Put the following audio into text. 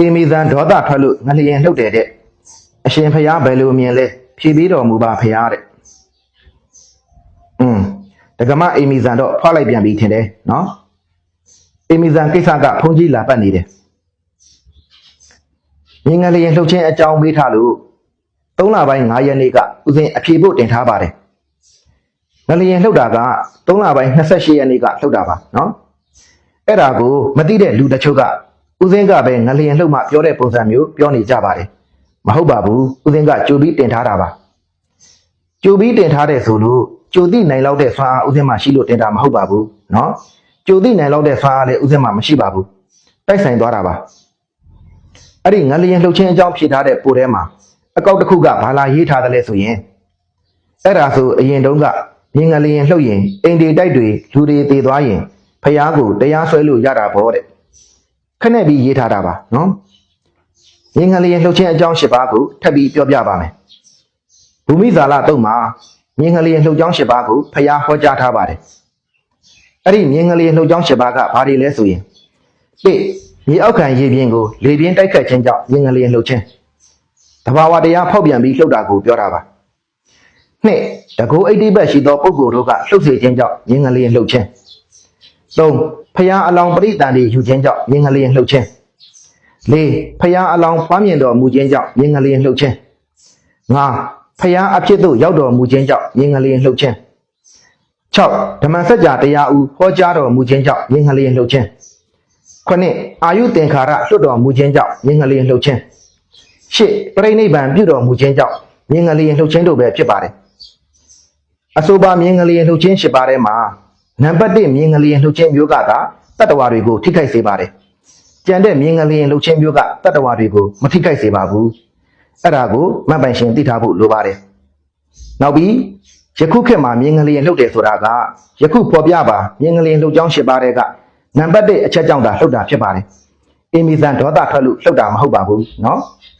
အေမီဇန်ဒေါသထွက်လို့ငလျင်လှုပ်တယ်တဲ့အရှင်ဖျားဘယ်လိုမြင်လဲဖြေပြီးတော်မူပါဖျားတဲ့อืมဒကမအေမီဇန်တော့ဖွာလိုက်ပြန်ပြီထင်တယ်နော်အေမီဇန်ကိစ္စကဖုန်ကြီးလာပတ်နေတယ်မြင်ငလျင်လှုပ်ခြင်းအကြောင်းမေးထားလို့3လပိုင်း9ရက်နေ့ကဦးစင်အဖြေဖို့တင်ထားပါတယ်ငလျင်လှုပ်တာက3လပိုင်း28ရက်နေ့ကလှုပ်တာပါနော်အဲ့ဒါကိုမသိတဲ့လူတချို့က ဦးစင်းကပဲငလျင်လှုပ်မှပြောတဲ့ပုံစံမျိုးပြောနေကြပါတယ်မဟုတ်ပါဘူးဦးစင်းကကြိုပြီးတင်ထားတာပါကြိုပြီးတင်ထားတဲ့ဆိုလို့ကြိုသိနိုင်လောက်တဲ့ဆွမ်းအားဦးစင်းမှရှိလို့တင်တာမဟုတ်ပါဘူးเนาะကြိုသိနိုင်လောက်တဲ့ဆွမ်းအားလည်းဦးစင်းမှမရှိပါဘူးတိုက်ဆိုင်သွားတာပါအဲ့ဒီငလျင်လှုပ်ခြင်းအကြောင်းဖြေထားတဲ့ပိုထဲမှာအကောက်တစ်ခုကဘာလာရေးထားတယ်လဲဆိုရင်အဲ့ဒါဆိုအရင်တုန်းကမြင်ငလျင်လှုပ်ရင်အိမ်ဒီတိုက်တွေလူတွေတည်သွားရင် ဖះကိုတရားဆွဲလို့ရတာဗောတဲ့ ခနဲ့ပြီးရေးထားတာပါနော်ငင်္ဂလျင်လှုပ်ခြင်းအကြောင်း၈ပါးကိုထပ်ပြီးပြောပြပါမယ်ဘူမိဇာလတုံမှာငင်္ဂလျင်လှုပ်ကြောင်း၈ပါးကိုဖះဟောကြားထားပါတယ်အဲ့ဒီငင်္ဂလျင်လှုပ်ကြောင်း၈ပါးကဘာတွေလဲဆိုရင်၁မြေအောက်ခံရေပြင်ကိုလေပြင်းတိုက်ခတ်ခြင်းကြောင့်ငင်္ဂလျင်လှုပ်ခြင်းတဘာဝတရားဖောက်ပြန်ပြီးလှုပ်တာကိုပြောတာပါနှစ်တကူအိဋ္ဌိဘက်ရှိသောပုဂ္ဂိုလ်တို့ကလှုပ်စေခြင်းကြောင့်ငင်္ဂလျင်လှုပ်ခြင်း ၃ဖျားအလောင်းပရိတန်တွေယူခြင်းကြောင့်မြင်ငလျင်လှုပ်ခြင်း၄ဖျားအလောင်းပွားမြင်တော်မူခြင်းကြောင့်မြင်ငလျင်လှုပ်ခြင်း၅ဖျားအဖြစ်သို့ရောက်တော်မူခြင်းကြောင့်မြင်ငလျင်လှုပ်ခြင်း၆ဓမ္မစကြာတရားဦးဟောကြားတော်မူခြင်းကြောင့်မြင်ငလျင်လှုပ်ခြင်း9အာယုသင်္ခါရလွတ်တော်မူခြင်းကြောင့်မြင်ငလျင်လှုပ်ခြင်း10ပြိဋိနိဗ္ဗာန်ပြုတော်မူခြင်းကြောင့်မြင်ငလျင်လှုပ်ခြင်းတို့ပဲဖြစ်ပါတယ်အဆိုပါမြင်ငလျင်လှုပ်ခြင်း10ပါးထဲမှာ နံပါတ်1မြင်ငလျင်လှုပ်ခြင်းမျိုးကသာတတ္တဝါတွေကိုထိခိုက်စေပါတယ်။ကြံတဲ့မြင်ငလျင်လှုပ်ခြင်းမျိုးကတတ္တဝါတွေကိုမထိခိုက်စေပါဘူး။အဲ့ဒါကိုမတ်ပိုင်ရှင်သိထားဖို့လိုပါတယ်။နောက်ပြီးယခုခေတ်မှာမြင်ငလျင်လှုပ်တယ်ဆိုတာကယခုပေါ်ပြပါမြင်ငလျင်လှုပ်ကြောင်း၈ပါးတဲ့ကနံပါတ်1အချက်ကြောင့်သာလှုပ်တာဖြစ်ပါတယ်။အင်မီဇန်ဒေါသထွက်လို့လှုပ်တာမဟုတ်ပါဘူးနော်။